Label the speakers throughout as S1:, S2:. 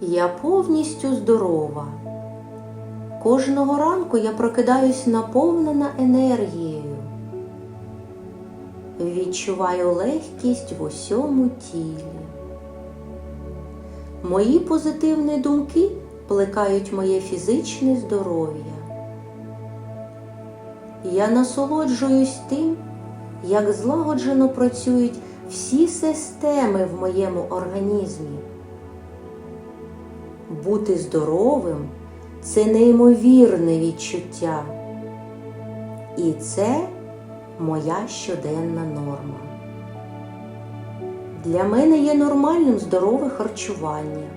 S1: Я повністю здорова. Кожного ранку я прокидаюсь наповнена енергією. Відчуваю легкість в усьому тілі. Мої позитивні думки плекають моє фізичне здоров'я. Я насолоджуюсь тим, як злагоджено працюють всі системи в моєму організмі. Бути здоровим це неймовірне відчуття. І це моя щоденна норма. Для мене є нормальним здорове харчування.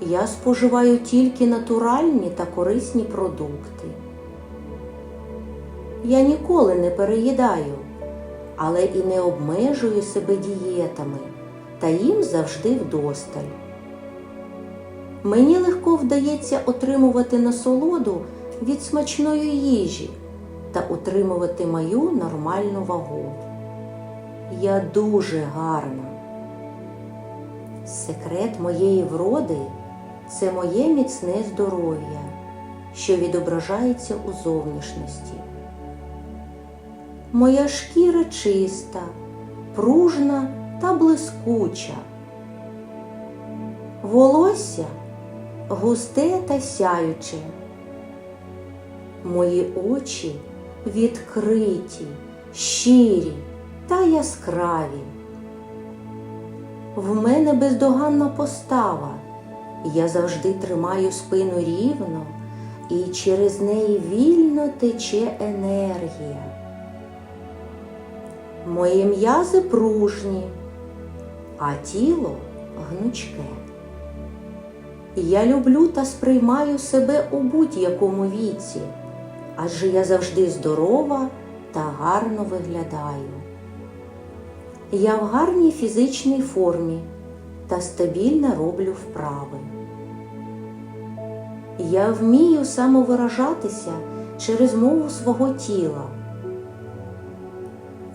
S1: Я споживаю тільки натуральні та корисні продукти. Я ніколи не переїдаю, але і не обмежую себе дієтами та їм завжди вдосталь. Мені легко вдається отримувати насолоду від смачної їжі та утримувати мою нормальну вагу. Я дуже гарна. Секрет моєї вроди це моє міцне здоров'я, що відображається у зовнішності. Моя шкіра чиста, пружна та блискуча. Волосся густе та сяюче. Мої очі відкриті, щирі та яскраві. В мене бездоганна постава. Я завжди тримаю спину рівно і через неї вільно тече енергія. Мої м'язи пружні, а тіло гнучке. Я люблю та сприймаю себе у будь-якому віці, адже я завжди здорова та гарно виглядаю. Я в гарній фізичній формі та стабільно роблю вправи. Я вмію самовиражатися через мову свого тіла.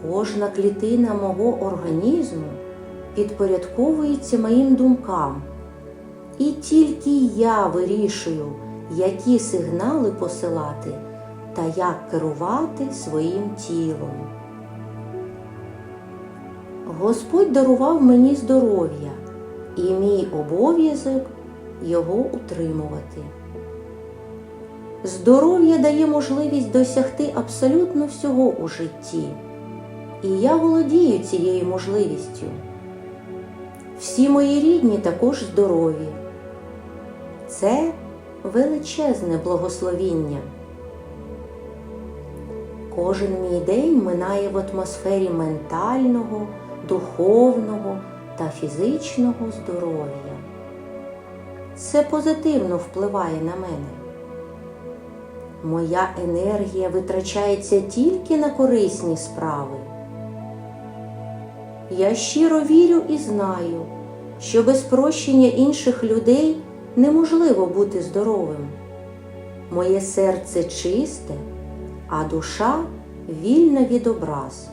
S1: Кожна клітина мого організму підпорядковується моїм думкам, і тільки я вирішую, які сигнали посилати та як керувати своїм тілом. Господь дарував мені здоров'я, і мій обов'язок його утримувати. Здоров'я дає можливість досягти абсолютно всього у житті, і я володію цією можливістю. Всі мої рідні також здорові. Це величезне благословіння. Кожен мій день минає в атмосфері ментального, духовного та фізичного здоров'я. Це позитивно впливає на мене. Моя енергія витрачається тільки на корисні справи. Я щиро вірю і знаю, що без прощення інших людей неможливо бути здоровим. Моє серце чисте, а душа вільна від образ.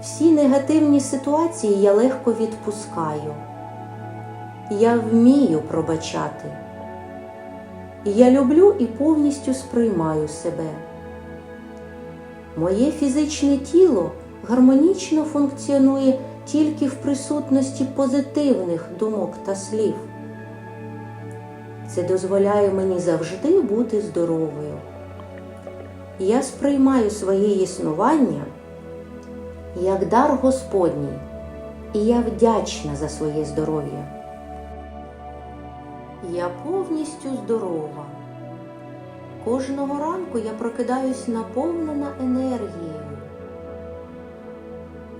S1: Всі негативні ситуації я легко відпускаю. Я вмію пробачати. Я люблю і повністю сприймаю себе. Моє фізичне тіло гармонічно функціонує тільки в присутності позитивних думок та слів. Це дозволяє мені завжди бути здоровою. Я сприймаю своє існування як дар Господній, і я вдячна за своє здоров'я. Я повністю здорова. Кожного ранку я прокидаюсь наповнена енергією.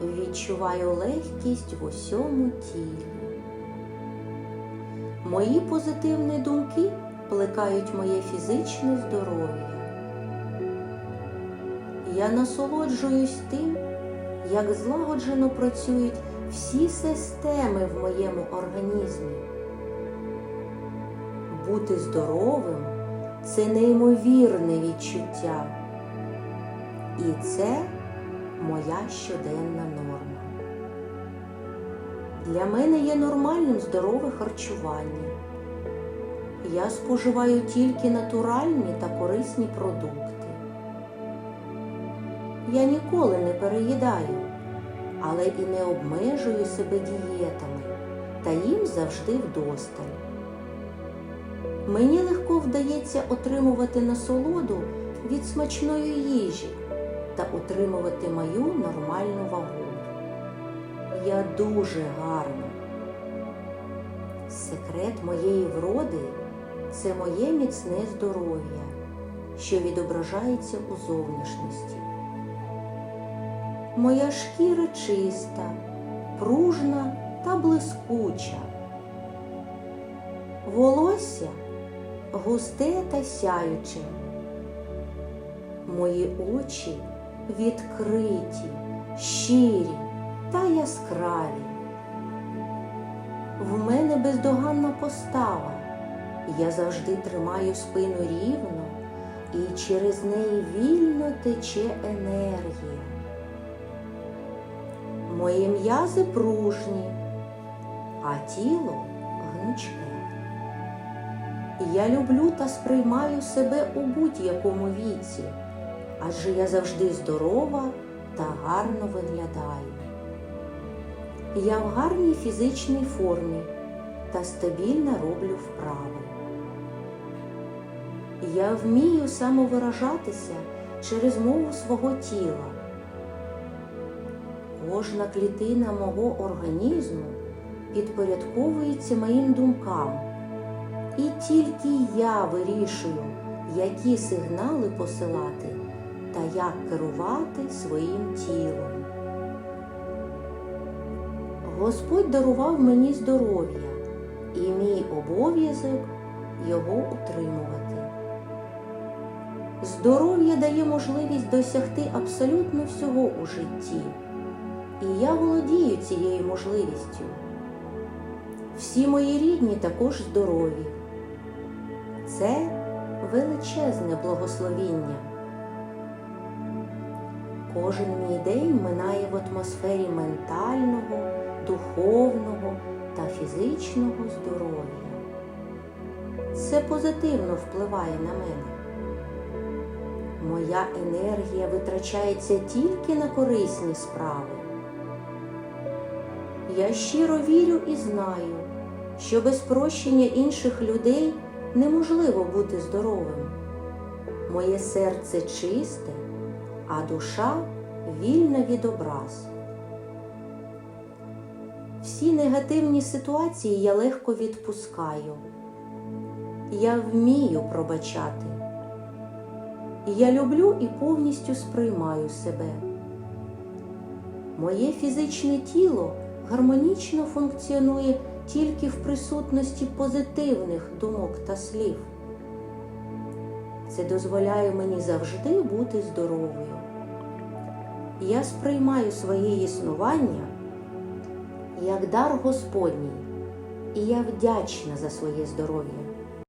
S1: Відчуваю легкість в усьому тілі. Мої позитивні думки плекають моє фізичне здоров'я. Я насолоджуюсь тим, як злагоджено працюють всі системи в моєму організмі. Бути здоровим це неймовірне відчуття. І це моя щоденна норма. Для мене є нормальним здорове харчування. Я споживаю тільки натуральні та корисні продукти. Я ніколи не переїдаю, але і не обмежую себе дієтами та їм завжди вдосталь. Мені легко вдається отримувати насолоду від смачної їжі та утримувати мою нормальну вагу. Я дуже гарна. Секрет моєї вроди це моє міцне здоров'я, що відображається у зовнішності. Моя шкіра чиста, пружна та блискуча. Волосся густе та сяюче. Мої очі відкриті, щирі та яскраві. В мене бездоганна постава. Я завжди тримаю спину рівно і через неї вільно тече енергія. Мої м'язи пружні, а тіло гнучке. Я люблю та сприймаю себе у будь-якому віці, адже я завжди здорова та гарно виглядаю. Я в гарній фізичній формі та стабільно роблю вправи. Я вмію самовиражатися через мову свого тіла. Кожна клітина мого організму підпорядковується моїм думкам, і тільки я вирішую, які сигнали посилати та як керувати своїм тілом. Господь дарував мені здоров'я, і мій обов'язок його утримувати. Здоров'я дає можливість досягти абсолютно всього у житті, і я володію цією можливістю. Всі мої рідні також здорові. Це величезне благословіння. Кожен мій день минає в атмосфері ментального, духовного та фізичного здоров'я. Це позитивно впливає на мене. Моя енергія витрачається тільки на корисні справи. Я щиро вірю і знаю, що без прощення інших людей неможливо бути здоровим. Моє серце чисте, а душа вільна від образ. Всі негативні ситуації я легко відпускаю. Я вмію пробачати. Я люблю і повністю сприймаю себе. Моє фізичне тіло гармонічно функціонує тільки в присутності позитивних думок та слів. Це дозволяє мені завжди бути здоровою. Я сприймаю своє існування як дар Господній, і я вдячна за своє здоров'я.